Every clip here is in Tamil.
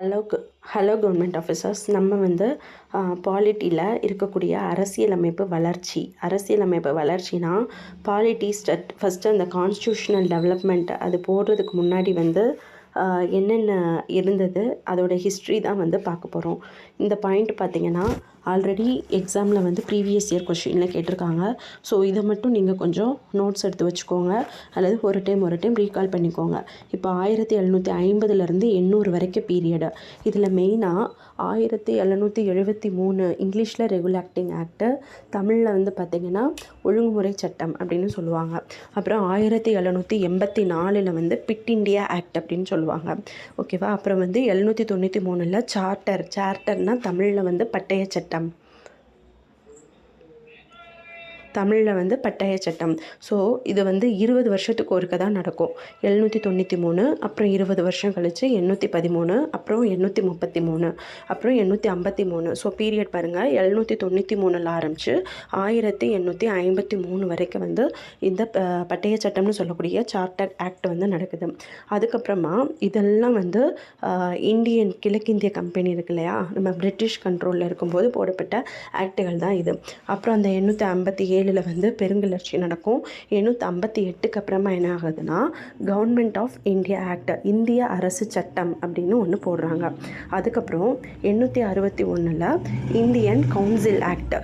ஹலோ க ஹலோ கவர்மெண்ட் ஆஃபீஸர்ஸ் நம்ம வந்து பாலிட்டியில் இருக்கக்கூடிய அரசியலமைப்பு வளர்ச்சி. அரசியலமைப்பு வளர்ச்சினா பாலிட்டி ஸ்டட் ஃபஸ்ட்டு அந்த கான்ஸ்டியூஷனல் டெவலப்மெண்ட் அது போடுறதுக்கு முன்னாடி வந்து என்னென்ன இருந்தது அதோட ஹிஸ்ட்ரி தான் வந்து பார்க்க போகிறோம் இந்த பாயிண்ட் பார்த்தீங்கன்னா ஆல்ரெடி எக்ஸாமில் வந்து ப்ரீவியஸ் இயர் கொஷினில் கேட்டிருக்காங்க. ஸோ இதை மட்டும் நீங்கள் கொஞ்சம் நோட்ஸ் எடுத்து வச்சுக்கோங்க. அல்லது ஒரு டைம் ஒரு டைம் ரீகால் பண்ணிக்கோங்க. இப்போ ஆயிரத்தி எழுநூற்றி ஐம்பதுலேருந்து எண்ணூறு வரைக்கும் பீரியடு இதில் மெயினாக ஆயிரத்தி எழுநூற்றி எழுபத்தி மூணு இங்கிலீஷில் ரெகுலாக்டிங் ஆக்ட்டு தமிழில் வந்து பார்த்திங்கன்னா ஒழுங்குமுறை சட்டம் அப்படின்னு சொல்லுவாங்க. அப்புறம் ஆயிரத்தி எழுநூற்றி எண்பத்தி நாலில் வந்து பிட் இண்டியா ஆக்ட் அப்படின்னு சொல்லுவாங்க. ஓகேவா அப்புறம் வந்து எழுநூற்றி தொண்ணூற்றி மூணில் சார்ட்டர் சார்ட்டர்னால் தமிழில் வந்து பட்டய சட்டம். system தமிழில் வந்து பட்டய சட்டம். ஸோ இது வந்து இருபது வருஷத்துக்கு ஒருக்க தான் நடக்கும். எழுநூற்றி தொண்ணூற்றி மூணு அப்புறம் இருபது வருஷம் கழித்து எண்ணூற்றி பதிமூணு அப்புறம் எண்ணூற்றி முப்பத்தி மூணு அப்புறம் எண்ணூற்றி ஐம்பத்தி மூணு. ஸோ பீரியட் பாருங்கள் எழுநூற்றி தொண்ணூற்றி மூணில் ஆரம்பித்து ஆயிரத்தி எண்ணூற்றி ஐம்பத்தி மூணு வரைக்கும் வந்து இந்த ப- பட்டய சட்டம்னு சொல்லக்கூடிய சார்ட்டர் ஆக்ட் வந்து நடக்குது. அதுக்கப்புறமா இதெல்லாம் வந்து இந்தியன் கிழக்கிந்திய கம்பெனி இருக்கு இல்லையா? நம்ம பிரிட்டிஷ் கண்ட்ரோலில் இருக்கும்போது போடப்பட்ட ஆக்டுகள் தான் இது. அப்புறம் அந்த எண்ணூற்றி ஐம்பத்தி ஏழு ஏழில் வந்து பெருங்கிளர்ச்சி நடக்கும். எண்ணூற்றி ஐம்பத்தி எட்டுக்கு அப்புறமா என்ன ஆகுதுன்னா கவர்மெண்ட் ஆஃப் இந்தியா ஆக்ட் இந்திய அரசு சட்டம் அப்படின்னு ஒன்று போடுறாங்க. அதுக்கப்புறம் எண்ணூற்றி அறுபத்தி ஒன்றில் இந்தியன் கவுன்சில் ஆக்ட்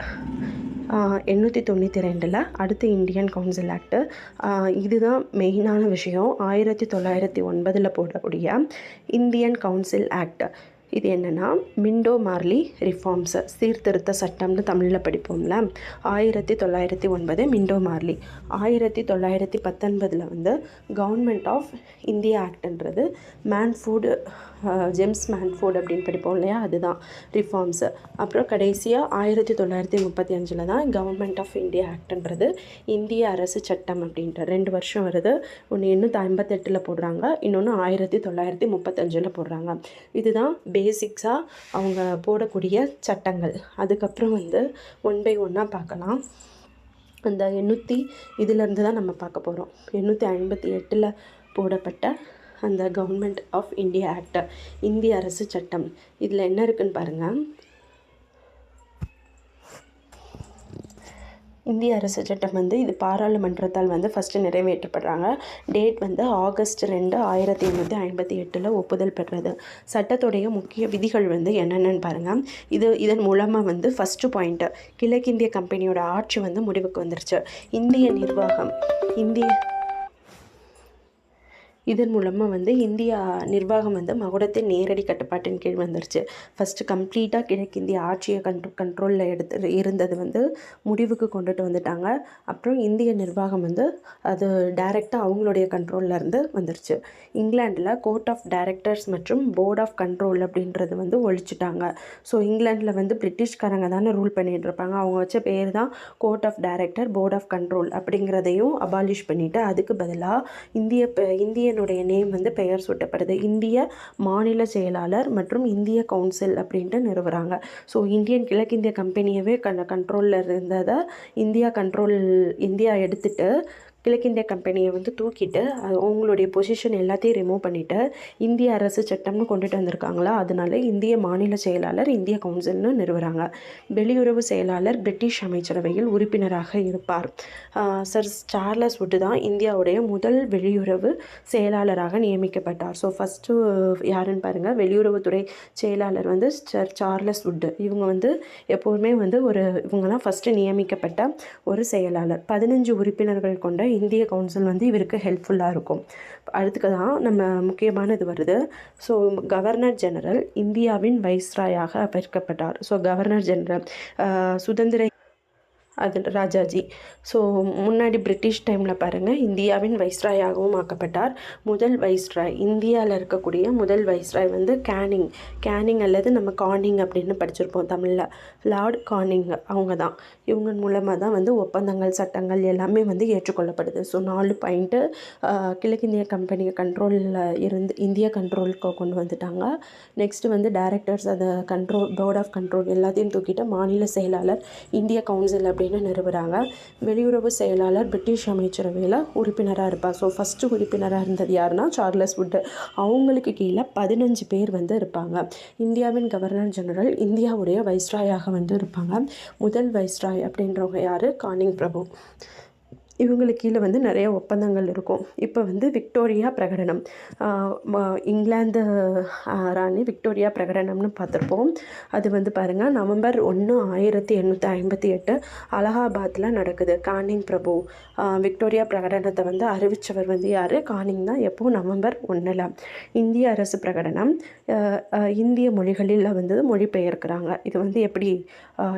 எண்ணூற்றி தொண்ணூற்றி ரெண்டில் அடுத்து இந்தியன் கவுன்சில் ஆக்ட்டு இதுதான் மெயினான விஷயம். ஆயிரத்தி தொள்ளாயிரத்தி ஒன்பதில் போடக்கூடிய இந்தியன் கவுன்சில் ஆக்ட் இது என்னென்னா மிண்டோ மார்லி ரிஃபார்ம்ஸ் சீர்திருத்த சட்டம்னு தமிழில் படிப்போம்ல. ஆயிரத்தி தொள்ளாயிரத்தி ஒன்பது மிண்டோ மார்லி. ஆயிரத்தி தொள்ளாயிரத்தி பத்தொன்பதில் வந்து கவர்மெண்ட் ஆஃப் இந்தியா ஆக்ட்ன்றது மேன்ஃபுட் ஜெம்ஸ் மேன்ஃபோர்ட் அப்படின்னு படிப்போம் இல்லையா? அதுதான். ரிஃபார்ம்ஸு அப்புறம் கடைசியாக ஆயிரத்தி தொள்ளாயிரத்தி முப்பத்தி அஞ்சில் தான் கவர்மெண்ட் ஆஃப் இந்தியா ஆக்ட்ன்றது இந்திய அரசு சட்டம் அப்படின்ற ரெண்டு வருஷம் வருது. ஒன்று எண்ணூற்றி ஐம்பத்தெட்டில் போடுறாங்க இன்னொன்று ஆயிரத்தி தொள்ளாயிரத்தி முப்பத்தஞ்சில் போடுறாங்க. இதுதான் பேசிக்ஸாக அவங்க போடக்கூடிய சட்டங்கள். அதுக்கப்புறம் வந்து ஒன் பை ஒன்னாக பார்க்கலாம். அந்த எண்ணூற்றி இதிலேருந்து தான் நம்ம பார்க்க போகிறோம் எண்ணூற்றி ஐம்பத்தி எட்டில் போடப்பட்ட அந்த கவர்மெண்ட் ஆஃப் இந்தியா ஆக்ட் இந்திய அரசு சட்டம். இதில் என்ன இருக்குன்னு பாருங்கள் இந்திய அரசு சட்டம் வந்து இது பாராளுமன்றத்தால் வந்து ஃபஸ்ட்டு நிறைவேற்றப்படுறாங்க. டேட் வந்து ஆகஸ்ட் ரெண்டு ஆயிரத்தி எண்ணூற்றி ஐம்பத்தி எட்டில் ஒப்புதல் பெற்றது. சட்டத்துடைய முக்கிய விதிகள் வந்து என்னென்னு பாருங்கள் இது இதன் மூலமாக வந்து ஃபஸ்ட்டு பாயிண்ட்டு கிழக்கிந்திய கம்பெனியோட ஆட்சி வந்து முடிவுக்கு வந்துருச்சு. இந்திய நிர்வாகம் இந்திய இதன் மூலமாக வந்து இந்தியா நிர்வாகம் வந்து மகுடத்தின் நேரடி கட்டுப்பாட்டின் கீழ் வந்துருச்சு. ஃபஸ்ட்டு கம்ப்ளீட்டாக கிழக்கிந்திய ஆட்சியை கண்ட்ரோ கண்ட்ரோலில் எடுத்து இருந்தது வந்து முடிவுக்கு கொண்டுட்டு வந்துட்டாங்க. அப்புறம் இந்திய நிர்வாகம் வந்து அது டைரெக்டாக அவங்களுடைய கண்ட்ரோலில் இருந்து வந்துருச்சு. இங்கிலாண்டில் கோர்ட் ஆஃப் டைரக்டர்ஸ் மற்றும் போர்ட் ஆஃப் கண்ட்ரோல் அப்படின்றது வந்து ஒழிச்சிட்டாங்க. ஸோ இங்கிலாண்டில் வந்து பிரிட்டிஷ்காரங்க தானே ரூல் பண்ணிகிட்டு இருப்பாங்க. அவங்க வச்ச பேர் தான் court of director board of control அப்படிங்கிறதையும் அபாலிஷ் பண்ணிவிட்டு அதுக்கு பதிலாக இந்திய இந்திய இந்தியனுடைய நேம் வந்து பெயர் சூட்டப்படுது. இந்திய மாநில செயலாளர் மற்றும் இந்திய கவுன்சில் அப்படின்ட்டு நிறுவுறாங்க. ஸோ இந்தியன் கிழக்கிந்திய கம்பெனியவே கண் கண்ட்ரோலில் இருந்ததை இந்தியா கண்ட்ரோல் இந்தியா எடுத்துட்டு கிழக்கிந்திய கம்பெனியை வந்து தூக்கிட்டு அது அவங்களுடைய பொசிஷன் எல்லாத்தையும் ரிமூவ் பண்ணிவிட்டு இந்திய அரசு சட்டம்னு கொண்டுட்டு வந்திருக்காங்களா? அதனால இந்திய மாநில செயலாளர் இந்திய கவுன்சில்னு நிறுவுறாங்க. வெளியுறவு செயலாளர் பிரிட்டிஷ் அமைச்சரவையில் உறுப்பினராக இருப்பார். சர் சார்லஸ் உட்டு தான் இந்தியாவுடைய முதல் வெளியுறவு செயலாளராக நியமிக்கப்பட்டார். ஸோ ஃபஸ்ட்டு யாருன்னு பாருங்கள் வெளியுறவுத்துறை செயலாளர் வந்து சர் சார்லஸ் உட்டு இவங்க வந்து எப்போதுமே வந்து ஒரு இவங்கெல்லாம் ஃபஸ்ட்டு நியமிக்கப்பட்ட ஒரு செயலாளர். பதினஞ்சு உறுப்பினர்கள் கொண்ட இந்திய கவுன்சில் வந்து இவருக்கு ஹெல்ப்ஃபுல்லாக இருக்கும். அடுத்துக்கு தான் நம்ம முக்கியமானது வருது. ஸோ கவர்னர் ஜெனரல் இந்தியாவின் வைஸ்ராயாக அப்பேற்கப்பட்டார் ஸோ கவர்னர் ஜெனரல் சுதந்திர அது ராஜாஜி. ஸோ முன்னாடி பிரிட்டிஷ் டைமில் பாருங்கள் இந்தியாவின் வைஸ்ராயாகவும் ஆக்கப்பட்டார். முதல் வைஸ்ராய் இந்தியாவில் இருக்கக்கூடிய முதல் வைஸ்ராய் வந்து கேனிங் கேனிங் அல்லது நம்ம கானிங் அப்படின்னு படிச்சிருப்போம் தமிழில். லார்ட் கானிங் அவங்க தான். இவங்க மூலமாக தான் வந்து ஒப்பந்தங்கள் சட்டங்கள் எல்லாமே வந்து ஏற்றுக்கொள்ளப்படுது. ஸோ நாலு பாயிண்ட்டு கிழக்கிந்திய கம்பெனியை கண்ட்ரோலில் இருந்து இந்திய கண்ட்ரோலுக்கு கொண்டு வந்துட்டாங்க. நெக்ஸ்ட்டு வந்து டைரக்டர்ஸ் அதை கண்ட்ரோல் போர்ட் ஆஃப் கண்ட்ரோல் எல்லாத்தையும் தூக்கிட்டு மாநில செயலாளர் இந்திய கவுன்சில் அப்படி அப்படின்னு நிறுவுறாங்க வெளியுறவு செயலாளர் பிரிட்டிஷ் அமைச்சரவையில் உறுப்பினராக இருப்பார். ஸோ ஃபஸ்ட்டு உறுப்பினராக இருந்தது யாருன்னா சார்லஸ் வுட். அவங்களுக்கு கீழே பதினஞ்சு பேர் வந்து இருப்பாங்க. இந்தியாவின் கவர்னர் ஜெனரல் இந்தியாவுடைய வைஸ்ராயாக வந்து இருப்பாங்க. முதல் வைஸ்ராய் அப்படின்றவங்க யார்? கானிங் பிரபு. இவங்களுக்கு கீழே வந்து நிறைய ஒப்பந்தங்கள் இருக்கும். இப்போ வந்து விக்டோரியா பிரகடனம். ம- இங்கிலாந்து ராணி விக்டோரியா பிரகடனம்னு பார்த்துருப்போம். அது வந்து பாருங்கள் நவம்பர் ஒன்று ஆயிரத்தி எண்ணூற்றி ஐம்பத்தி எட்டு அலகாபாத்தில் நடக்குது. கானிங் பிரபு விக்டோரியா பிரகடனத்தை வந்து அறிவித்தவர் வந்து யார்? கானிங் தான் எப்போ? நவம்பர் ஒன்றில் இந்திய அரசு பிரகடனம். இந்திய மொழிகளில் வந்து மொழிபெயர்க்கிறாங்க. இது வந்து எப்படி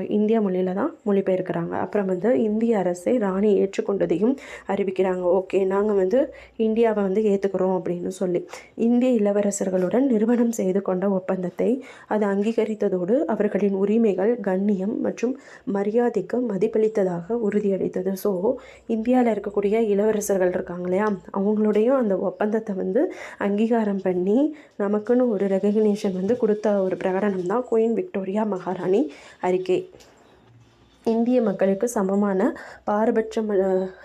இந்திய மொழியில் தான் மொழிபெயர்க்கிறாங்க. அப்புறம் வந்து இந்திய அரசை ராணி ஏற்றுக்கொண்டு என்பதையும் அறிவிக்கிறாங்க. ஓகே நாங்கள் வந்து இந்தியாவை வந்து ஏற்றுக்கிறோம் அப்படின்னு சொல்லி. இந்திய இளவரசர்களுடன் நிறுவனம் செய்து கொண்ட ஒப்பந்தத்தை அது அங்கீகரித்ததோடு அவர்களின் உரிமைகள் கண்ணியம் மற்றும் மரியாதைக்கு மதிப்பளித்ததாக உறுதியளித்தது. ஸோ இந்தியாவில் இருக்கக்கூடிய இளவரசர்கள் இருக்காங்க இல்லையா? அவங்களுடையும் அந்த ஒப்பந்தத்தை வந்து அங்கீகாரம் பண்ணி நமக்குன்னு ஒரு ரெகக்னேஷன் வந்து கொடுத்த ஒரு பிரகடனம் தான் குயின் விக்டோரியா மகாராணி அறிக்கை. இந்திய மக்களுக்கு சமமான பாரபட்சம்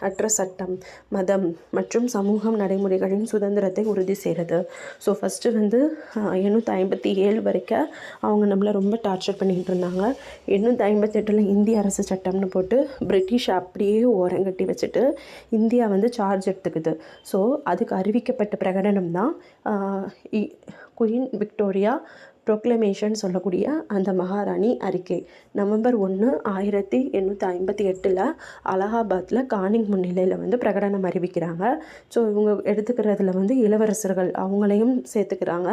அற்ற சட்டம் மதம் மற்றும் சமூகம் நடைமுறைகளின் சுதந்திரத்தை உறுதி செய்கிறது. ஸோ ஃபஸ்ட்டு வந்து எண்ணூற்றி ஐம்பத்தி ஏழு வரைக்கும் அவங்க நம்மளை ரொம்ப டார்ச்சர் பண்ணிகிட்டு இருந்தாங்க. எண்ணூற்றி ஐம்பத்தெட்டில் இந்திய அரசு சட்டம்னு போட்டு பிரிட்டிஷ் அப்படியே ஓரங்கட்டி வச்சுட்டு இந்தியா வந்து சார்ஜ் எடுத்துக்குது. ஸோ அதுக்கு அறிவிக்கப்பட்ட பிரகடனம் தான் குயின் விக்டோரியா ப்ரொக்ளமேஷன் சொல்லக்கூடிய அந்த மகாராணி அறிக்கை. நவம்பர் ஒன்று ஆயிரத்தி எண்ணூற்றி ஐம்பத்தி எட்டில் அலகாபாத்தில் கானிங் முன்னிலையில் வந்து பிரகடனம் அறிவிக்கிறாங்க. ஸோ இவங்க எடுத்துக்கிறதுல வந்து இளவரசர்கள் அவங்களையும் சேர்த்துக்கிறாங்க.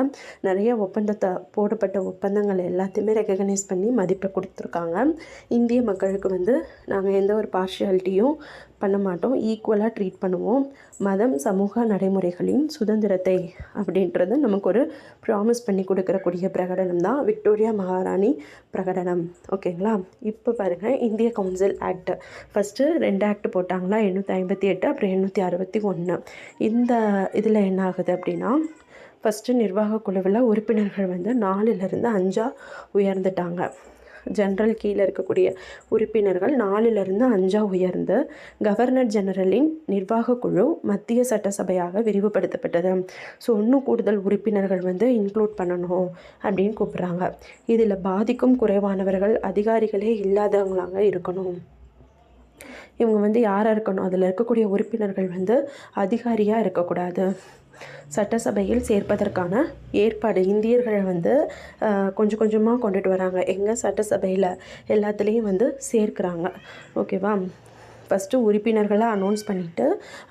நிறைய ஒப்பந்தத்தை போடப்பட்ட ஒப்பந்தங்கள் எல்லாத்தையுமே ரெகக்னைஸ் பண்ணி மதிப்பை கொடுத்துருக்காங்க. இந்திய மக்களுக்கு வந்து நாங்கள் எந்த ஒரு பார்ஷியாலிட்டியும் பண்ண மாட்டோம். ஈக்குவலாக ட்ரீட் பண்ணுவோம். மதம் சமூக நடைமுறைகளின் சுதந்திரத்தை அப்படின்றது நமக்கு ஒரு ப்ராமிஸ் பண்ணி கொடுக்கறக்கூடிய பிரகடனம் தான். விக்டோரியா மகாராணி பிரகடனம். ஓகேங்களா இப்போ பாருங்கள் இந்திய கவுன்சில் ஆக்ட் ஃபஸ்ட்டு ரெண்டு ஆக்ட் போட்டாங்களா? எண்ணூற்றி ஐம்பத்தி எட்டு அப்புறம் எண்ணூற்றி அறுபத்தி ஒன்று இந்த இதில் என்ன ஆகுது அப்படின்னா ஃபஸ்ட்டு நிர்வாக குழுவில் உறுப்பினர்கள் வந்து நாலுலேருந்து அஞ்சாக உயர்ந்துட்டாங்க. ஜெனரல் கீழே இருக்கக்கூடிய உறுப்பினர்கள் நாலிலிருந்து அஞ்சாக உயர்ந்து கவர்னர் ஜெனரலின் நிர்வாக குழு மத்திய சட்டசபையாக விரிவுபடுத்தப்பட்டது. ஸோ இன்னும் கூடுதல் உறுப்பினர்கள் வந்து இன்க்ளூட் பண்ணணும் அப்படின்னு கூப்பிட்றாங்க. இதில் பாதிக்கும் குறைவானவர்கள் அதிகாரிகளே இல்லாதவங்களாக இருக்கணும். இவங்க வந்து யாராக இருக்கணும்? அதில் இருக்கக்கூடிய உறுப்பினர்கள் வந்து அதிகாரியாக இருக்கக்கூடாது. சட்டசபையில் சேர்ப்பதற்கான ஏற்பாடு இந்தியர்களை வந்து கொஞ்சம் கொஞ்சமாக கொண்டுட்டு வராங்க. எங்கள் சட்டசபையில் எல்லாத்துலேயும் வந்து சேர்க்குறாங்க. ஓகேவா? ஃபஸ்ட்டு உறுப்பினர்களை அனௌன்ஸ் பண்ணிவிட்டு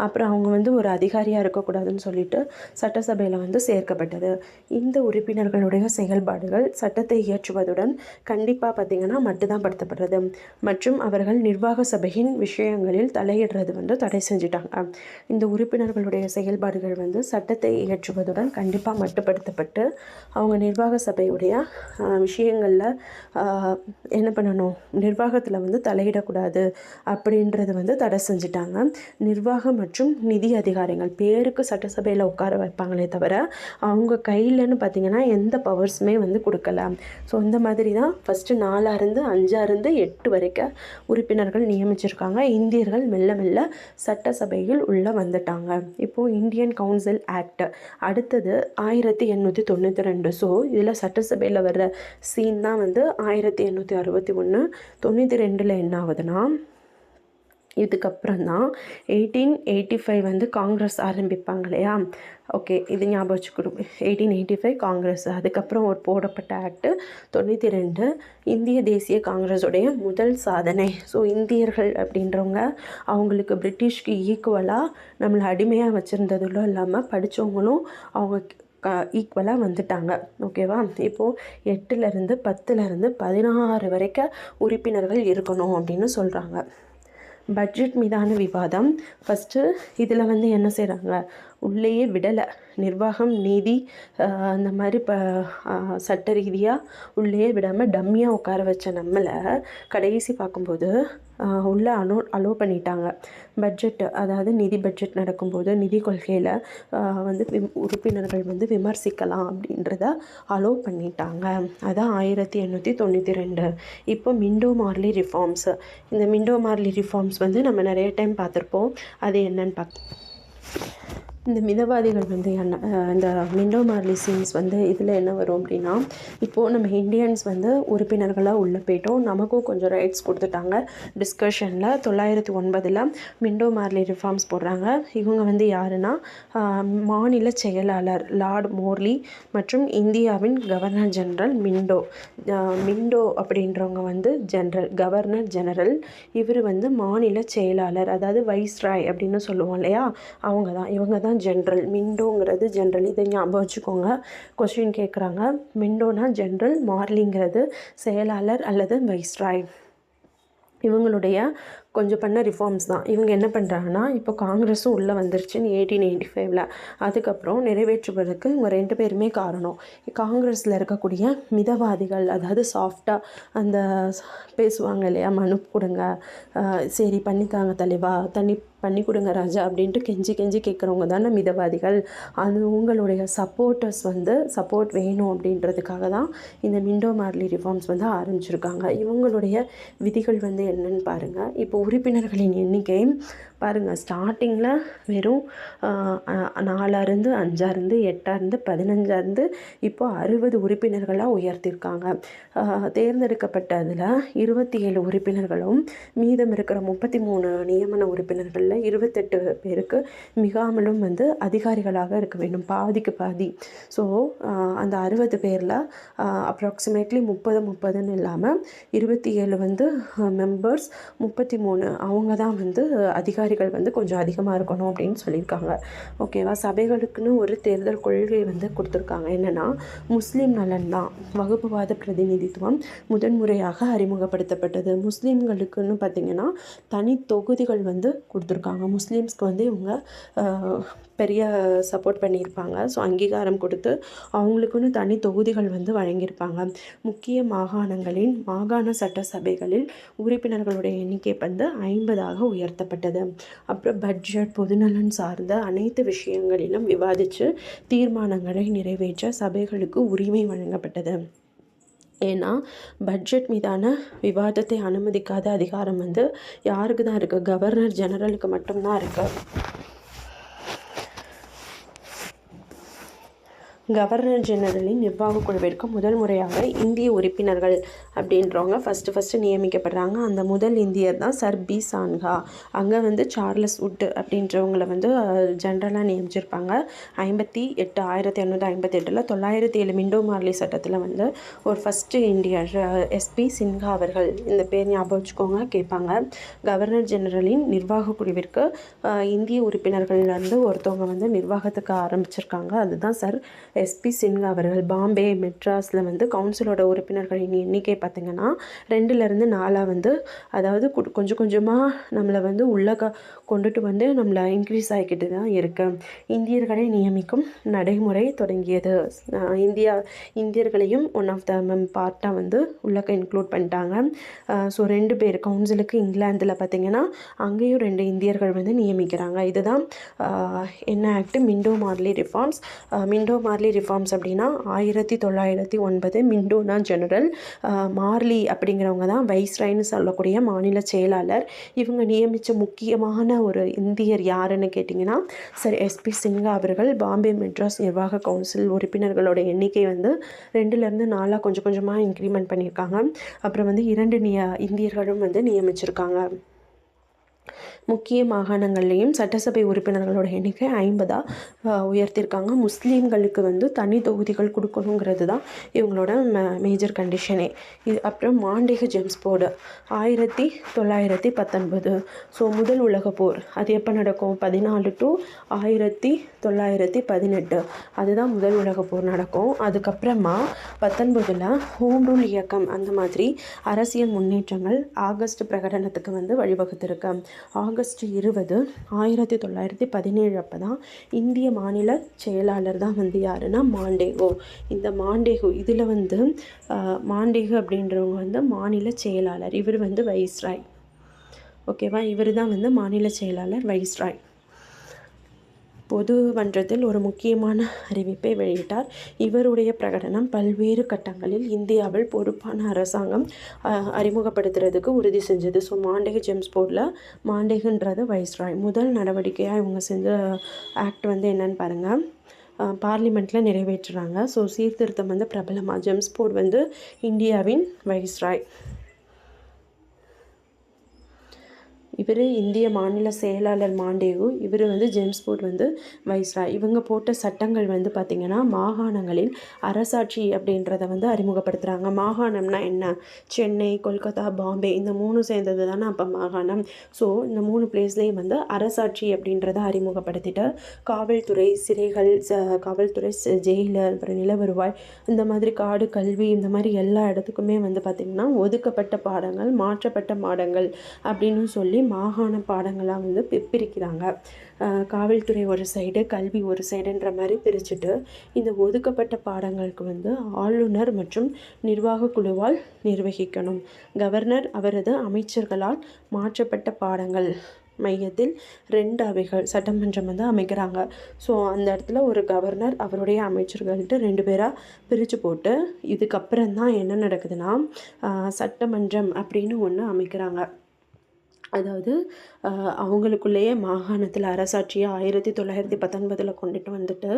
அப்புறம் அவங்க வந்து ஒரு அதிகாரியாக இருக்கக்கூடாதுன்னு சொல்லிட்டு சட்டசபையில் வந்து சேர்க்கப்பட்டது. இந்த உறுப்பினர்களுடைய செயல்பாடுகள் சட்டத்தை இயற்றுவதுடன் கண்டிப்பாக பார்த்திங்கன்னா மட்டும்தான் படுத்தப்படுறது. மற்றும் அவர்கள் நிர்வாக சபையின் விஷயங்களில் தலையிடுறது வந்து தடை செஞ்சுட்டாங்க. இந்த உறுப்பினர்களுடைய செயல்பாடுகள் வந்து சட்டத்தை இயற்றுவதுடன் கண்டிப்பாக மட்டுப்படுத்தப்பட்டு அவங்க நிர்வாக சபையுடைய விஷயங்களில் என்ன பண்ணணும்? நிர்வாகத்தில் வந்து தலையிடக்கூடாது அப்படின்றது வந்து தடை செஞ்சுட்டாங்க. நிர்வாகம் மற்றும் நிதி அதிகாரிகள் பேருக்கு சட்டசபையில் உட்கார வைப்பாங்களே தவிர அவங்க கையிலன்னு பார்த்தீங்கன்னா எந்த பவர்ஸுமே வந்து கொடுக்கல. ஸோ இந்த மாதிரி தான் ஃபஸ்ட்டு நாலாக இருந்து எட்டு வரைக்கும் உறுப்பினர்கள் நியமிச்சிருக்காங்க. இந்தியர்கள் மெல்ல மெல்ல சட்டசபையில் உள்ளே வந்துட்டாங்க. இப்போது இந்தியன் கவுன்சில் ஆக்ட் அடுத்தது ஆயிரத்தி எண்ணூற்றி தொண்ணூற்றி ரெண்டு. ஸோ இதில் சட்டசபையில் வர்ற சீன் தான் வந்து ஆயிரத்தி எண்ணூற்றி அறுபத்தி ஒன்று தொண்ணூற்றி ரெண்டில் என்ன ஆகுதுன்னா இதுக்கப்புறம் தான் எயிட்டீன் எயிட்டி ஃபைவ் வந்து காங்கிரஸ் ஆரம்பிப்பாங்க இல்லையா ஓகே இது ஞாபகம் வச்சுக்கணும். Eighteen eighty five Congress. அதுக்கப்புறம் ஒரு போடப்பட்ட ஆக்டு தொண்ணூற்றி ரெண்டு இந்திய தேசிய காங்கிரஸுடைய முதல் சாதனை. ஸோ இந்தியர்கள் அப்படின்றவங்க அவங்களுக்கு பிரிட்டிஷ்க்கு ஈக்குவலாக நம்மளை அடிமையாக வச்சுருந்ததுலும் இல்லாமல் படித்தவங்களும் அவங்க ஈக்குவலாக வந்துட்டாங்க. ஓகேவா இப்போது எட்டுலேருந்து பத்துலேருந்து பதினாறு வரைக்கும் உறுப்பினர்கள் இருக்கணும் அப்படின்னு சொல்கிறாங்க பட்ஜெட் மீதான விவாதம். ஃபஸ்ட்டு இதில் வந்து என்ன செய்கிறாங்க உள்ளேயே விடலை. நிர்வாகம் நீதி அந்த மாதிரி இப்போ சட்ட ரீதியாக உள்ளேயே விடாமல் டம்மியாக உட்கார வச்ச நம்மளை கடைசி பார்க்கும்போது உள்ளே அலோ அலோ பண்ணிட்டாங்க. பட்ஜெட் அதாவது நிதி பட்ஜெட் நடக்கும்போது நிதி கொள்கையில் வந்து விம் உறுப்பினர்கள் வந்து விமர்சிக்கலாம் அப்படின்றத அலோ பண்ணிட்டாங்க. அதான் ஆயிரத்தி எண்ணூற்றி தொண்ணூற்றி ரெண்டு. இப்போ மிண்டோ மார்லி ரிஃபார்ம்ஸு. இந்த மிண்டோ மார்லி ரிஃபார்ம்ஸ் வந்து நம்ம நிறைய டைம் பார்த்துருப்போம். அது என்னன்னு பார்க்க இந்த மிதவாதிகள் வந்து என்ன இந்த மிண்டோ மார்லி சீன்ஸ் வந்து இதில் என்ன வரும் அப்படின்னா இப்போது நம்ம இந்தியன்ஸ் வந்து உறுப்பினர்களாக உள்ளே போயிட்டோம். நமக்கும் கொஞ்சம் ரைட்ஸ் கொடுத்துட்டாங்க. டிஸ்கஷனில் தொள்ளாயிரத்தி ஒன்பதில் மிண்டோ மார்லி ரிஃபார்ம்ஸ் போடுறாங்க. இவங்க வந்து யாருன்னா மாநில செயலாளர் லார்ட் மோர்லி மற்றும் இந்தியாவின் கவர்னர் ஜெனரல் மிண்டோ மிண்டோ அப்படின்றவங்க வந்து ஜென்ரல் கவர்னர் ஜெனரல் இவர் வந்து மாநில செயலாளர் அதாவது வைஸ்ராய் அப்படின்னு சொல்லுவோம் இல்லையா? அவங்க தான் இவங்க தான் ஜென்ரல் மிண்டோங்கிறது ஜென்ரல் இதை ஞாபகம் வச்சுக்கோங்க. கொஸ்டின் கேட்குறாங்க மிண்டோனா ஜென்ரல் மார்லிங்கிறது செயலாளர் அல்லது வைஸ்ராய் இவங்களுடைய கொஞ்சம் பண்ண ரிஃபார்ம்ஸ் தான். இவங்க என்ன பண்ணுறாங்கன்னா இப்போ காங்கிரஸும் உள்ளே வந்துருச்சுன்னு எயிட்டீன் எயிட்டி ஃபைவ்ல அதுக்கப்புறம் நிறைவேற்றுவதற்கு இவங்க ரெண்டு பேருமே காரணம். காங்கிரஸில் இருக்கக்கூடிய மிதவாதிகள் அதாவது சாஃப்டாக அந்த பேசுவாங்க இல்லையா மனு கொடுங்க சரி பண்ணித்தாங்க தலைவா தண்ணி பண்ணி கொடுங்க ராஜா அப்படின்ட்டு கெஞ்சி கெஞ்சி கேட்குறவங்க தானே மிதவாதிகள். அது உங்களுடைய சப்போர்ட்டர்ஸ் வந்து சப்போர்ட் வேணும் அப்படின்றதுக்காக தான் இந்த மிண்டோ மார்லி ரிஃபார்ம்ஸ் வந்து ஆரம்பிச்சிருக்காங்க. இவங்களுடைய விதிகள் வந்து என்னன்னு பாருங்கள் இப்போ உறுப்பினர்களின் எண்ணிக்கை பாருங்கள் ஸ்டார்டிங்கில் வெறும் நாலாருந்து அஞ்சாருந்து எட்டாருந்து பதினஞ்சாருந்து இப்போ அறுபது உறுப்பினர்களாக உயர்த்தியிருக்காங்க தேர்ந்தெடுக்கப்பட்ட அதில் இருபத்தி ஏழு உறுப்பினர்களும் மீதம் இருக்கிற முப்பத்தி மூணு நியமன உறுப்பினர்களில் இருபத்தெட்டு பேருக்கு மிகாமலும் வந்து அதிகாரிகளாக இருக்க வேண்டும் பாதிக்கு பாதி. ஸோ அந்த அறுபது பேரில் அப்ராக்சிமேட்லி முப்பது முப்பதுன்னு இல்லாமல் இருபத்தி ஏழு வந்து மெம்பர்ஸ் முப்பத்தி மூணு அவங்க தான் வந்து அதிகாரி அதிகாரிகள் வந்து கொஞ்சம் அதிகமாக இருக்கணும் அப்படின்னு சொல்லியிருக்காங்க. ஓகேவா சபைகளுக்குன்னு ஒரு தேர்தல் கொள்கை வந்து கொடுத்துருக்காங்க. என்னென்னா முஸ்லீம் நலன் தான். வகுப்புவாத பிரதிநிதித்துவம் முதன்முறையாக அறிமுகப்படுத்தப்பட்டது. முஸ்லீம்களுக்குன்னு பார்த்திங்கன்னா தனி தொகுதிகள் வந்து கொடுத்துருக்காங்க. முஸ்லீம்ஸ்க்கு வந்து இவங்க பெரிய சப்போர்ட் பண்ணியிருப்பாங்க. ஸோ அங்கீகாரம் கொடுத்து அவங்களுக்குன்னு தனி தொகுதிகள் வந்து வழங்கியிருப்பாங்க. முக்கிய மாகாணங்களின் மாகாண சட்டசபைகளில் உறுப்பினர்களுடைய எண்ணிக்கை வந்து ஐம்பதாக உயர்த்தப்பட்டது. அப்புறம் பட்ஜெட் பொதுநலன் சார்ந்த அனைத்து விஷயங்களிலும் விவாதித்து தீர்மானங்களை நிறைவேற்ற சபைகளுக்கு உரிமை வழங்கப்பட்டது. ஏன்னா பட்ஜெட் மீதான விவாதத்தை அனுமதிக்காத அதிகாரம் வந்து யாருக்கு தான் இருக்குது கவர்னர் ஜெனரலுக்கு மட்டும்தான் இருக்குது கவர்னர் ஜெனரலின் நிர்வாக குழுவிற்கு முதல் முறையாக இந்திய உறுப்பினர்கள் அப்படின்றவங்க ஃபஸ்ட்டு ஃபஸ்ட்டு நியமிக்கப்படுறாங்க. அந்த முதல் இந்தியர் தான் சர் பி சான்ஹா. அங்கே வந்து சார்லஸ் உட் அப்படின்றவங்கள வந்து ஜென்ரலாக நியமிச்சிருப்பாங்க. ஐம்பத்தி எட்டு ஆயிரத்தி எண்ணூற்றி ஐம்பத்தி எட்டில் தொள்ளாயிரத்தி ஏழு மிண்டோ மார்லி சட்டத்தில் வந்து ஒரு ஃபஸ்ட்டு இந்தியர் எஸ்பி சின்ஹா அவர்கள் இந்த பேர் ஞாபகம் வச்சுக்கோங்க கேட்பாங்க. கவர்னர் ஜெனரலின் நிர்வாக குழுவிற்கு இந்திய உறுப்பினர்கள்லேருந்து ஒருத்தவங்க வந்து நிர்வாகத்துக்கு ஆரம்பிச்சிருக்காங்க. அதுதான் சார் எஸ்பி சின்ஹா அவர்கள் பாம்பே மெட்ராஸில் வந்து கவுன்சிலோட உறுப்பினர்களின் எண்ணிக்கை பார்த்திங்கன்னா ரெண்டுலேருந்து நாலாக வந்து அதாவது கொஞ்சம் கொஞ்சமாக நம்மளை வந்து உள்ள கொண்டுட்டு வந்து நம்மளை இன்க்ரீஸ் ஆகிக்கிட்டு தான் இருக்குது இந்தியர்களை நியமிக்கும் நடைமுறை தொடங்கியது. இந்தியா இந்தியர்களையும் ஒன் ஆஃப் த மெம் பார்ட்டாக வந்து உள்ளக்க இன்க்ளூட் பண்ணிட்டாங்க. ஸோ ரெண்டு பேர் கவுன்சிலுக்கு இங்கிலாந்தில் பார்த்திங்கன்னா அங்கேயும் ரெண்டு இந்தியர்கள் வந்து நியமிக்கிறாங்க. இதுதான் என்ன act Minto Morley reforms Minto Morley Morley reforms அப்படின்னா ஆயிரத்தி தொள்ளாயிரத்தி ஒன்பது மிண்டோனா ஜெனரல் மார்லி அப்படிங்கிறவங்க தான் வைஸ்ராய்னு சொல்லக்கூடிய மாநில செயலாளர். இவங்க நியமித்த முக்கியமான ஒரு இந்தியர் யாருன்னு கேட்டிங்கன்னா சார் எஸ்பி சிங்கா அவர்கள் பாம்பே மெட்ராஸ் நிர்வாக கவுன்சில் உறுப்பினர்களோட எண்ணிக்கை வந்து ரெண்டுலேருந்து நாலாக கொஞ்சம் கொஞ்சமாக இன்க்ரிமெண்ட் பண்ணியிருக்காங்க. அப்புறம் வந்து இரண்டு நிய இந்தியர்களும் வந்து நியமிச்சிருக்காங்க. முக்கிய மாகாணங்கள்லேயும் சட்டசபை உறுப்பினர்களோட எண்ணிக்கை ஐம்பதாக உயர்த்தியிருக்காங்க முஸ்லீம்களுக்கு வந்து தனி தொகுதிகள் கொடுக்கணுங்கிறது தான் இவங்களோட மே மேஜர் கண்டிஷனே இது அப்புறம் மாண்டிக ஜெம்ஸ் போர்டு. ஆயிரத்தி தொள்ளாயிரத்தி பத்தொன்பது. ஸோ முதல் உலக போர். அது எப்போ நடக்கும்? பதினாலு டு ஆயிரத்தி தொள்ளாயிரத்தி பதினெட்டு. அதுதான் முதல் உலக போர் நடக்கும். அதுக்கப்புறமா பத்தொன்பதில் ஹோம் ரூல் இயக்கம் அந்த மாதிரி அரசியல் முன்னேற்றங்கள் ஆகஸ்ட் பிரகடனத்துக்கு வந்து வழிவகுத்திருக்கு. ஆகஸ்ட் இருபது ஆயிரத்தி தொள்ளாயிரத்தி பதினேழு அப்போ தான் இந்திய மாநில செயலாளர் தான் வந்து யாருன்னா மாண்டேகோ. இந்த மாண்டேகோ இதில் வந்து மாண்டேகு அப்படின்றவங்க வந்து மாநில செயலாளர். இவர் வந்து வைஸ்ராய். ஓகேவா? இவர் தான் வந்து மாநில செயலாளர் வைஸ்ராய். பொது மன்றத்தில் ஒரு முக்கியமான அறிவிப்பை வெளியிட்டார். இவருடைய பிரகடனம் பல்வேறு கட்டங்களில் இந்தியாவில் பொறுப்பான அரசாங்கம் அறிமுகப்படுத்துறதுக்கு உறுதி செஞ்சது. ஸோ மாண்டேக ஜெம்ஸ் போர்டில் மாண்டேகன்றது வைஸ்ராய். முதல் நடவடிக்கையாக இவங்க செஞ்ச ஆக்ட் வந்து என்னன்னு பாருங்கள் பார்லிமெண்ட்டில் நிறைவேற்றுறாங்க. ஸோ சீர்திருத்தம் வந்து பிரபலமாக ஜெம்ஸ் போர்ட் வந்து இந்தியாவின் வைஸ்ராய். இவர் இந்திய மாநில செயலாளர் மாண்டேகு இவர் வந்து ஜேம்ஸ்போர்ட் வந்து வைஸ்ராய் இவங்க போட்ட சட்டங்கள் வந்து பார்த்திங்கன்னா மாகாணங்களில் அரசாட்சி அப்படின்றத வந்து அறிமுகப்படுத்துகிறாங்க மாகாணம்னா என்ன? சென்னை கொல்கத்தா பாம்பே இந்த மூணு சேர்ந்தது தானே அப்போ மாகாணம். ஸோ இந்த மூணு பிளேஸ்லேயும் வந்து அரசாட்சி அப்படின்றத அறிமுகப்படுத்திட்டு காவல்துறை சிறைகள் ச- காவல்துறை ச- ஜெயிலு அப்புறம் நில வருவாய் இந்த மாதிரி காடு கல்வி இந்த மாதிரி எல்லா இடத்துக்குமே வந்து பார்த்திங்கன்னா ஒதுக்கப்பட்ட பாடங்கள் மாற்றப்பட்ட பாடங்கள் அப்படின்னு சொல்லி மாகாண பாடங்களாக வந்து பிரிக்கிறாங்க காவல்துறை ஒரு சைடு கல்வி ஒரு சைடுன்ற மாதிரி பிரிச்சுட்டு இந்த ஒதுக்கப்பட்ட பாடங்களுக்கு வந்து ஆளுநர் மற்றும் நிர்வாக குழுவால் நிர்வகிக்கணும். கவர்னர் அவரது அமைச்சர்களால் மாற்றப்பட்ட பாடங்கள் மையத்தில் ரெண்டு அவைகள் சட்டமன்றம் வந்து அமைக்கிறாங்க. ஸோ அந்த இடத்துல ஒரு கவர்னர் அவருடைய அமைச்சர்கள்ட்டு ரெண்டு பேராக பிரித்து போட்டு இதுக்கப்புறம் தான் என்ன நடக்குதுன்னா சட்டமன்றம் அப்படின்னு ஒன்று அமைக்கிறாங்க. அதாவது அவங்களுக்குள்ளேயே மாகாணத்தில் அரசாட்சியை ஆயிரத்தி தொள்ளாயிரத்தி பத்தொன்பதில் கொண்டுட்டு வந்துட்டு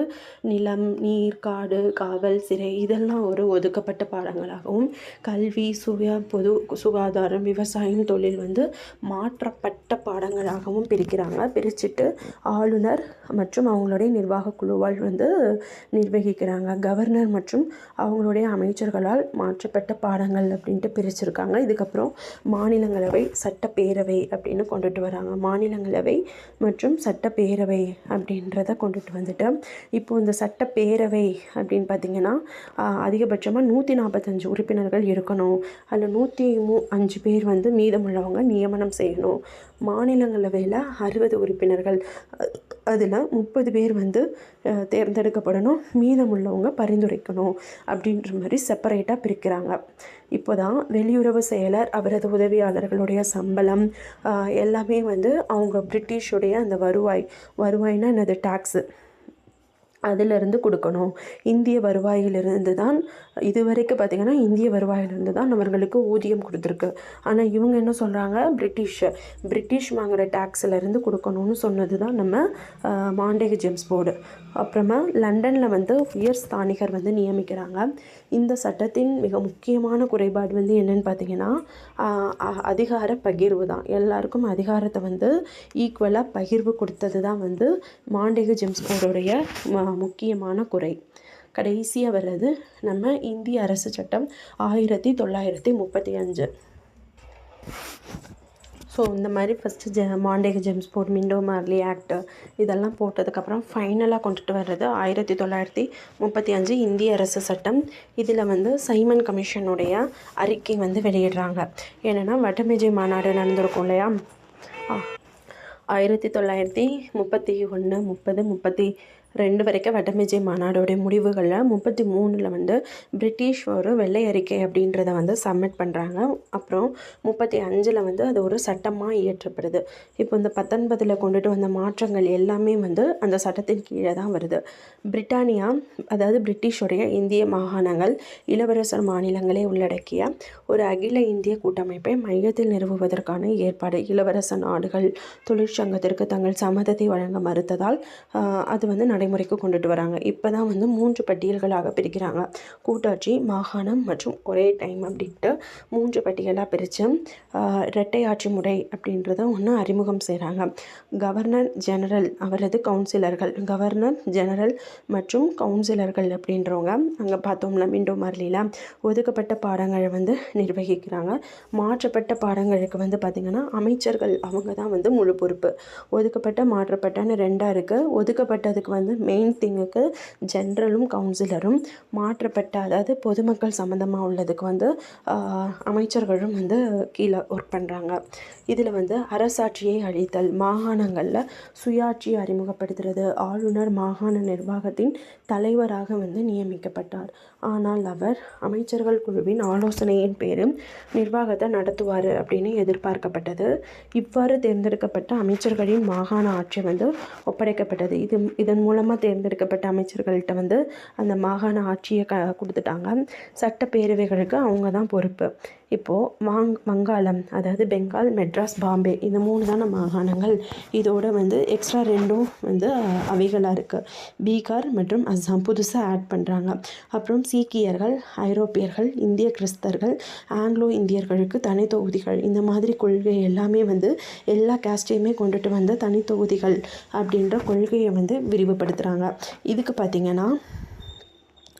நிலம் நீர் காடு காவல் சிறை இதெல்லாம் ஒரு ஒதுக்கப்பட்ட பாடங்களாகவும் கல்வி சுய பொது சுகாதாரம் விவசாயம் தொழில் வந்து மாற்றப்பட்ட பாடங்களாகவும் பிரிக்கிறாங்க. பிரிச்சுட்டு ஆளுநர் மற்றும் அவங்களுடைய நிர்வாக குழுவால் வந்து நிர்வகிக்கிறாங்க. கவர்னர் மற்றும் அவங்களுடைய அமைச்சர்களால் மாற்றப்பட்ட பாடங்கள் அப்படின்ட்டு பிரிச்சிருக்காங்க. இதுக்கப்புறம் மாநிலங்களவை சட்டப்பேரவை அப்படின்னு கொண்டுட்டு வராங்க. மாநிலங்களவை மற்றும் சட்டப்பேரவை அப்படின்றத கொண்டுட்டு வந்துட்டு இப்போ இந்த சட்டப்பேரவை அப்படின்னு பார்த்தீங்கன்னா அதிகபட்சமாக நூற்றி நாற்பத்தஞ்சு உறுப்பினர்கள் இருக்கணும். அதில் நூற்றி மூ அஞ்சு பேர் வந்து மீதமுள்ளவங்க நியமனம் செய்யணும். மாநிலங்களவையில் அறுபது உறுப்பினர்கள். அதில் முப்பது பேர் வந்து தேர்ந்தெடுக்கப்படணும். மீதமுள்ளவங்க பரிந்துரைக்கணும். அப்படின்ற மாதிரி செப்பரேட்டாக பிரிக்கிறாங்க. இப்போ தான் வெளியுறவு செயலர் அவரது உதவியாளர்களுடைய சம்பளம் எல்லாமே வந்து அவங்க பிரிட்டிஷுடைய அந்த வருவாய் வருவாய்னா என்னது டேக்ஸு அதிலிருந்து கொடுக்கணும். இந்திய வருவாயிலிருந்து தான் இது வரைக்கும் பார்த்திங்கன்னா இந்திய வருவாயிலிருந்து தான் அவர்களுக்கு ஊதியம் கொடுத்துருக்கு. ஆனால் இவங்க என்ன சொல்கிறாங்க பிரிட்டிஷ் பிரிட்டிஷ் வாங்குகிற டேக்ஸ்லேருந்து கொடுக்கணும்னு சொன்னது தான் நம்ம மாண்டேக ஜேம்ஸ் போர்டு. அப்புறமா லண்டனில் வந்து உயர் ஸ்தானிகர் வந்து நியமிக்கிறாங்க. இந்த சட்டத்தின் மிக முக்கியமான குறைபாடு வந்து என்னன்னு பார்த்தீங்கன்னா அதிகார பகிர்வு தான். எல்லாருக்கும் அதிகாரத்தை வந்து ஈக்குவலாக பகிர்வு கொடுத்தது தான் வந்து மாண்டேக ஜேம்ஸ் போர்டுடைய ம- முக்கியமான குறை. கடைசியாக வர்றது நம்ம இந்திய அரசு சட்டம் ஆயிரத்தி தொள்ளாயிரத்தி முப்பத்தி அஞ்சு. ஸோ இந்த மாதிரி ஃபஸ்ட்டு ஜெ மாண்டேக ஜேம்ஸ் போர்ட் மிண்டோ மார்லி ஆக்ட் இதெல்லாம் போட்டதுக்கப்புறம் ஃபைனலாக கொண்டுட்டு வர்றது ஆயிரத்தி தொள்ளாயிரத்தி முப்பத்தி அஞ்சு இந்திய அரசு சட்டம். இதில் வந்து சைமன் கமிஷனுடைய அறிக்கை வந்து வெளியிடுறாங்க. ஏன்னா வடமேஜை மாநாடு நடந்திருக்கும் இல்லையா? ஆயிரத்தி தொள்ளாயிரத்தி முப்பத்தி ஒன்று முப்பது முப்பத்தி ரெண்டு வரைக்கும் வடமேஜை மாநாடோடைய முடிவுகளில் முப்பத்தி மூணில் வந்து பிரிட்டிஷ் ஒரு வெள்ளை அறிக்கை அப்படின்றத வந்து சப்மிட் பண்ணுறாங்க அப்புறம் முப்பத்தி அஞ்சில் வந்து அது ஒரு சட்டமாக இயற்றப்படுது. இப்போ இந்த பத்தொன்பதில் கொண்டுட்டு வந்த மாற்றங்கள் எல்லாமே வந்து அந்த சட்டத்தின் கீழே தான் வருது. பிரிட்டானியா அதாவது பிரிட்டிஷுடைய இந்திய மாகாணங்கள் இளவரசர் மாநிலங்களை உள்ளடக்கிய ஒரு அகில இந்திய கூட்டமைப்பை மையத்தில் நிறுவுவதற்கான ஏற்பாடு. இளவரச நாடுகள் தொழிற்சங்கத்திற்கு தங்கள் சம்மதத்தை வழங்க மறுத்ததால் அது வந்து நடைமுறைக்கு கொண்டுட்டு வராங்க. இப்போ தான் வந்து மூன்று பட்டியல்களாக பிரிக்கிறாங்க. கூட்டாட்சி மாகாணம் மற்றும் ஒரே டைம் அப்படின்ட்டு மூன்று பட்டியலாக பிரித்து இரட்டை ஆட்சி முறை அப்படின்றத ஒன்று அறிமுகம் செய்கிறாங்க கவர்னர் ஜெனரல் அவரது கவுன்சிலர்கள் கவர்னர் ஜெனரல் மற்றும் கவுன்சிலர்கள் அப்படின்றவங்க அங்கே பார்த்தோம்ல மிண்டோ மார்லியில் ஒதுக்கப்பட்ட பாடங்களை வந்து நிர்வகிக்கிறாங்க. மாற்றப்பட்ட பாடங்களுக்கு வந்து பார்த்திங்கன்னா அமைச்சர்கள் அவங்க தான் வந்து முழு பொறுப்பு. ஒதுக்கப்பட்ட மாற்றப்பட்டன்னு ரெண்டாக இருக்குது ஒதுக்கப்பட்டதுக்கு வந்து வந்து மெயின் திங்குக்கு ஜென்ரலும் கவுன்சிலரும் மாற்றப்பட்ட அதாவது பொதுமக்கள் சம்மந்தமாக உள்ளதுக்கு வந்து ஆஹ், அமைச்சர்களும் வந்து கீழே ஒர்க் பண்ணுறாங்க இதில் வந்து அரசாட்சியை அழித்தல் மாகாணங்களில் சுயாட்சியை அறிமுகப்படுத்துறது ஆளுநர் மாகாண நிர்வாகத்தின் தலைவராக வந்து நியமிக்கப்பட்டார். ஆனால் அவர் அமைச்சர்கள் குழுவின் ஆலோசனையின் பேரும் நிர்வாகத்தை நடத்துவார் அப்படின்னு எதிர்பார்க்கப்பட்டது. இவ்வாறு தேர்ந்தெடுக்கப்பட்ட அமைச்சர்களின் மாகாண ஆட்சி வந்து ஒப்படைக்கப்பட்டது. இது இதன் மூலமாக தேர்ந்தெடுக்கப்பட்ட அமைச்சர்கள்ட்ட வந்து அந்த மாகாண ஆட்சியை க கொடுத்துட்டாங்க. சட்டப்பேரவைகளுக்கு அவங்க தான் பொறுப்பு. இப்போது வாங் வங்காளம் அதாவது பெங்கால் மெட்ராஸ் பாம்பே இந்த மூணு தான மாகாணங்கள். இதோட வந்து எக்ஸ்ட்ரா ரெண்டும் வந்து அவைகளாக இருக்குது பீகார் மற்றும் அஸ்ஸாம் புதுசாக ஆட் பண்ணுறாங்க அப்புறம் சீக்கியர்கள் ஐரோப்பியர்கள் இந்திய கிறிஸ்தர்கள் ஆங்கிலோ இந்தியர்களுக்கு தனி தொகுதிகள் இந்த மாதிரி கொள்கை எல்லாமே வந்து எல்லா கேஸ்டையுமே கொண்டுட்டு வந்த தனி தொகுதிகள் அப்படின்ற கொள்கையை வந்து விரிவுபடுத்துகிறாங்க இதுக்கு பார்த்திங்கன்னா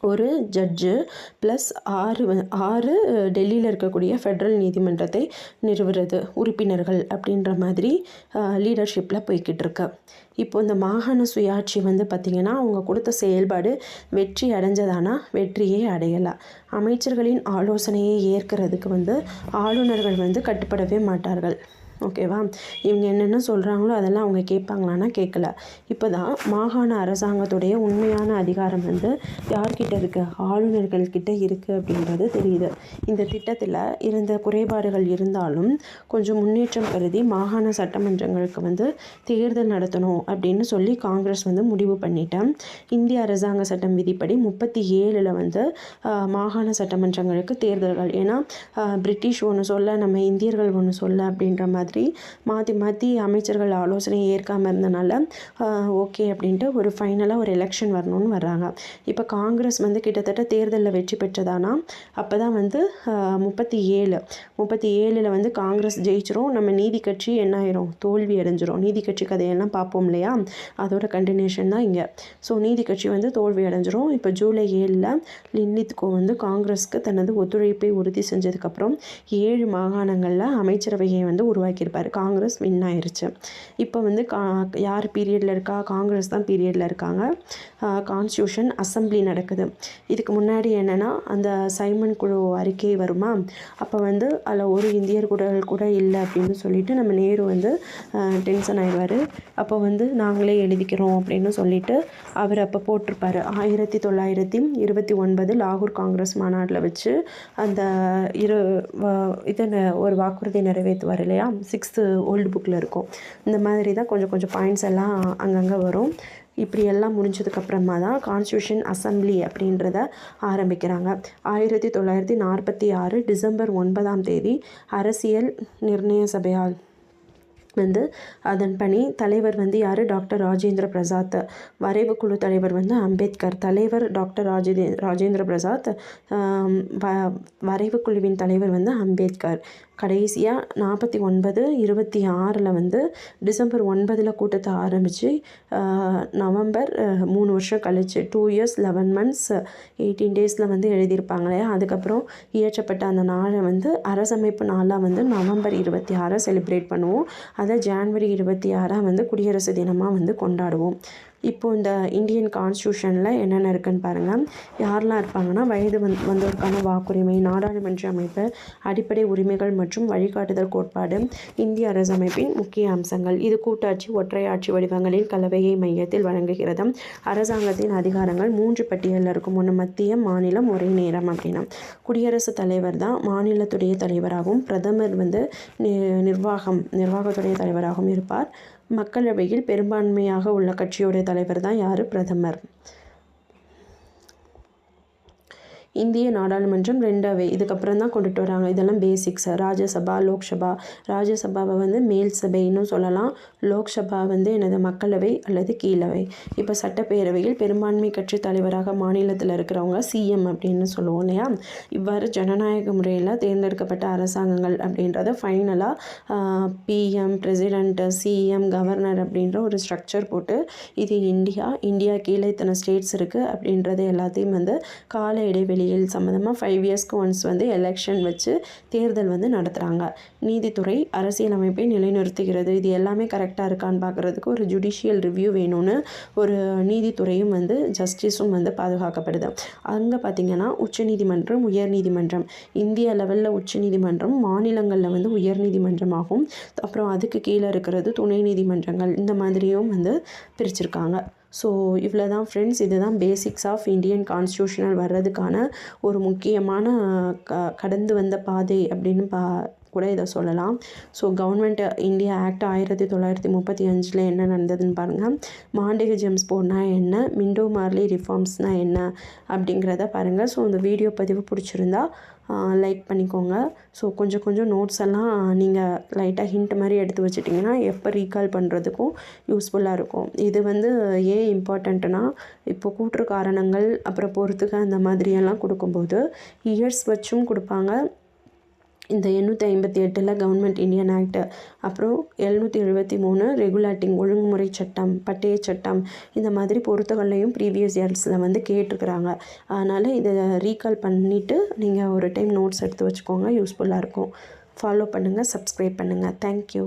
ஒரு ஜட்ஜு ப்ளஸ் ஆறு ஆறு டெல்லியில் இருக்கக்கூடிய ஃபெட்ரல் நீதிமன்றத்தை நிறுவுறது உறுப்பினர்கள் அப்படின்ற மாதிரி லீடர்ஷிப்பில் போய்கிட்டு இருக்கு. இப்போ இந்த மாகாண சுயாட்சி வந்து பார்த்திங்கன்னா அவங்க கொடுத்த செயல்பாடு வெற்றி அடைஞ்சதானா? வெற்றியே அடையலை. அமைச்சர்களின் ஆலோசனையை ஏற்கிறதுக்கு வந்து ஆளுநர்கள் வந்து கட்டுப்படவே மாட்டார்கள். ஓகேவா? இவங்க என்னென்ன சொல்கிறாங்களோ அதெல்லாம் அவங்க கேட்பாங்களான்னா கேட்கல. இப்போ தான் மாகாண அரசாங்கத்துடைய உண்மையான அதிகாரம் வந்து யார்கிட்ட இருக்குது ஆளுநர்கள்கிட்ட இருக்குது அப்படின்றது தெரியுது. இந்த திட்டத்தில் இருந்த குறைபாடுகள் இருந்தாலும் கொஞ்சம் முன்னேற்றம் கருதி மாகாண சட்டமன்றங்களுக்கு வந்து தேர்தல் நடத்தணும் அப்படின்னு சொல்லி காங்கிரஸ் வந்து முடிவு பண்ணிட்டேன். இந்திய அரசாங்க சட்டம் விதிப்படி முப்பத்தி ஏழில் வந்து மாகாண சட்டமன்றங்களுக்கு தேர்தல்கள். ஏன்னா பிரிட்டிஷ் ஒன்று சொல்ல நம்ம இந்தியர்கள் ஒன்று சொல்ல அப்படின்ற மாதிரி மாற்றி மாற்றி அமைச்சர்கள் ஆலோசனை ஏற்காமல் இருந்தனால ஓகே அப்படின்ட்டு ஒரு ஃபைனலாக ஒரு எலெக்ஷன் வரணும்னு வர்றாங்க. இப்போ காங்கிரஸ் வந்து கிட்டத்தட்ட தேர்தலில் வெற்றி பெற்றதானா? அப்போ தான் வந்து முப்பத்தி ஏழு. முப்பத்தி ஏழில் வந்து காங்கிரஸ் ஜெயிச்சிரும். நம்ம நீதி கட்சி என்ன ஆயிரும்? தோல்வி அடைஞ்சிரும். நீதி கட்சி கதையெல்லாம் பார்ப்போம் இல்லையா? அதோட கண்டினியூஷன் தான் இங்கே. ஸோ நீதி கட்சி வந்து தோல்வி அடைஞ்சிரும். இப்போ ஜூலை ஏழில் லின்லித்கோ வந்து காங்கிரஸ்க்கு தனது ஒத்துழைப்பை உறுதி செஞ்சதுக்கப்புறம் ஏழு மாகாணங்களில் அமைச்சரவையை வந்து உருவாக்கியிருப்பார் காங்கிரஸ் வின் ஆயிடுச்சு இப்போ வந்து கா யார் பீரியடில் இருக்கா? காங்கிரஸ் தான் பீரியடில் இருக்காங்க. கான்ஸ்டியூஷன் அசம்பிளி நடக்குது. இதுக்கு முன்னாடி என்னென்னா அந்த சைமன் குழு அறிக்கை வருமா? அப்போ வந்து அதில் ஒரு இந்தியர் கூட கூட இல்லை அப்படின்னு சொல்லிட்டு நம்ம நேரு வந்து டென்ஷன் ஆயிடுவார். அப்போ வந்து நாங்களே எழுதிக்கிறோம் அப்படின்னு சொல்லிட்டு அவர் அப்போ போட்டிருப்பார். ஆயிரத்தி தொள்ளாயிரத்தி இருபத்தி ஒன்பது லாகூர் காங்கிரஸ் மாநாட்டில் வச்சு அந்த இரு வ- இதை ந- ஒரு வாக்குறுதி நிறைவேற்றுவார் இல்லையா? சிக்ஸ்த்து ஓல்டு புக்கில் இருக்கும். இந்த மாதிரி தான் கொஞ்சம் கொஞ்சம் பாயிண்ட்ஸ் எல்லாம் அங்கங்கே வரும். இப்படி எல்லாம் முடிஞ்சதுக்கப்புறமா தான் கான்ஸ்டியூஷன் அசம்பிளி அப்படின்றத ஆரம்பிக்கிறாங்க. ஆயிரத்தி தொள்ளாயிரத்தி நாற்பத்தி ஆறு டிசம்பர் ஒன்பதாம் தேதி அரசியல் நிர்ணய சபையால் வந்து அதன்படி தலைவர் வந்து யார்? டாக்டர் ராஜேந்திர பிரசாத். வரைவு குழு தலைவர் வந்து அம்பேத்கர். தலைவர் டாக்டர் ராஜே ராஜேந்திர பிரசாத் வ வரைவு குழுவின் தலைவர் வந்து அம்பேத்கர். கடைசியாக நாற்பத்தி ஒன்பது இருபத்தி ஆறில் வந்து டிசம்பர் ஒன்பதில் கூட்டத்தை ஆரம்பித்து நவம்பர் மூணு வருஷம் கழிச்சு two years eleven months eighteen டேஸில் வந்து எழுதியிருப்பாங்க இல்லையா? அதுக்கப்புறம் இயற்றப்பட்ட அந்த நாளை வந்து அரசமைப்பு நாளாக வந்து நவம்பர் இருபத்தி ஆறாக செலிப்ரேட் பண்ணுவோம். அதை ஜான்வரி இருபத்தி ஆறாக வந்து குடியரசு தினமாக வந்து கொண்டாடுவோம். இப்போது இந்த இந்தியன் கான்ஸ்டியூஷனில் என்னென்ன இருக்குன்னு பாருங்கள் யாரெல்லாம் இருப்பாங்கன்னா வயது வந் வந்தோருக்கான வாக்குரிமை நாடாளுமன்ற அமைப்பு அடிப்படை உரிமைகள் மற்றும் வழிகாட்டுதல் கோட்பாடு இந்திய அரசமைப்பின் முக்கிய அம்சங்கள். இது கூட்டாட்சி ஒற்றையாட்சி வடிவங்களின் கலவையை மையத்தில் வழங்குகிறது. அரசாங்கத்தின் அதிகாரங்கள் மூன்று பட்டியலில் இருக்கும். ஒன்று மத்திய மாநிலம் ஒரே நேரம் அப்படின்னா. குடியரசுத் தலைவர் தான் மாநிலத்துடைய தலைவராகவும் பிரதமர் வந்து நி- நிர்வாகம் நிர்வாகத்துடைய தலைவராகவும் இருப்பார். மக்களவையில் பெரும்பான்மையாக உள்ள கட்சியுடைய தலைவர் தான் யார்? பிரதமர். இந்திய நாடாளுமன்றம் ரெண்டாவே இதுக்கப்புறம் தான் கொண்டுட்டு வராங்க. இதெல்லாம் பேசிக்ஸ் ராஜ்யசபா லோக்சபா. ராஜ்யசபாவை வந்து மேல் சபைன்னு சொல்லலாம். லோக்சபா வந்து எனது மக்களவை அல்லது கீழவை. இப்போ சட்டப்பேரவையில் பெரும்பான்மை கட்சி தலைவராக மாநிலத்தில் இருக்கிறவங்க சிஎம் அப்படின்னு சொல்லுவோம் இல்லையா? இவ்வாறு ஜனநாயக முறையில் தேர்ந்தெடுக்கப்பட்ட அரசாங்கங்கள் அப்படின்றத ஃபைனலாக பிஎம் பிரசிடென்ட் சிஎம் கவர்னர் அப்படின்ற ஒரு ஸ்ட்ரக்சர் போட்டு இது இந்தியா இந்தியா கீழே இத்தனை ஸ்டேட்ஸ் இருக்குது அப்படின்றது எல்லாத்தையும் வந்து கால இடைவெளி வெளியில் சம்மந்தமாக ஃபைவ் இயர்ஸ்க்கு ஒன்ஸ் வந்து எலெக்ஷன் வச்சு தேர்தல் வந்து நடத்துகிறாங்க நீதித்துறை அரசியலமைப்பை நிலைநிறுத்துகிறது. இது எல்லாமே கரெக்டாக இருக்கான்னு பார்க்குறதுக்கு ஒரு ஜுடிஷியல் ரிவ்யூ வேணும்னு ஒரு நீதித்துறையும் வந்து ஜஸ்டிஸும் வந்து பாதுகாக்கப்படுது. அங்கே பார்த்திங்கன்னா உச்சநீதிமன்றம் உயர்நீதிமன்றம். இந்திய லெவலில் உச்சநீதிமன்றம் மாநிலங்களில் வந்து உயர்நீதிமன்றமாகும். அப்புறம் அதுக்கு கீழே இருக்கிறது துணை நீதிமன்றங்கள். இந்த மாதிரியும் வந்து பிரிச்சிருக்காங்க. ஸோ இவ்வளோ தான் ஃப்ரெண்ட்ஸ் இதுதான் பேசிக்ஸ் ஆஃப் இந்தியன் கான்ஸ்டியூஷனல் வர்றதுக்கான ஒரு முக்கியமான க கடந்து வந்த பாதை அப்படின்னு பா கூட இதை சொல்லலாம். ஸோ கவர்மெண்ட் இந்தியா ஆக்ட் ஆயிரத்தி தொள்ளாயிரத்தி முப்பத்தி அஞ்சில் என்ன நடந்ததுன்னு பாருங்கள் மாண்டிக ஜெம்ஸ் போர்னால் என்ன மிண்டோ மார்லி ரிஃபார்ம்ஸ்னால் என்ன அப்படிங்கிறத பாருங்கள் ஸோ இந்த வீடியோ பதிவு பிடிச்சிருந்தா லைக் பண்ணிக்கோங்க. ஸோ கொஞ்சம் கொஞ்சம் நோட்ஸ் எல்லாம் நீங்கள் லைட்டாக ஹிண்ட் மாதிரி எடுத்து வச்சிட்டிங்கன்னா எப்போ ரீகால் பண்ணுறதுக்கும் யூஸ்ஃபுல்லாக இருக்கும். இது வந்து ஏன் இம்பார்ட்டண்ட்டுனா இப்போ கூற்று காரணங்கள் அப்புறம் பொறுத்துக்க அந்த மாதிரியெல்லாம் கொடுக்கும்போது இயர்ஸ் வச்சும் கொடுப்பாங்க. இந்த எண்ணூற்றி ஐம்பத்தி எட்டில் கவர்மெண்ட் இந்தியன் ஆக்ட் அப்புறம் எழுநூற்றி எழுபத்தி மூணு ரெகுலேட்டிங் ஒழுங்குமுறை சட்டம் பட்டய சட்டம் இந்த மாதிரி பொறுத்தகள்லையும் ப்ரீவியஸ் இயர்ஸில் வந்து கேட்டிருக்கிறாங்க. அதனால் இதை ரீகால் பண்ணிவிட்டு நீங்கள் ஒரு டைம் நோட்ஸ் எடுத்து வச்சுக்கோங்க யூஸ்ஃபுல்லாக இருக்கும். ஃபாலோ பண்ணுங்கள் சப்ஸ்கிரைப் பண்ணுங்கள் தேங்க்யூ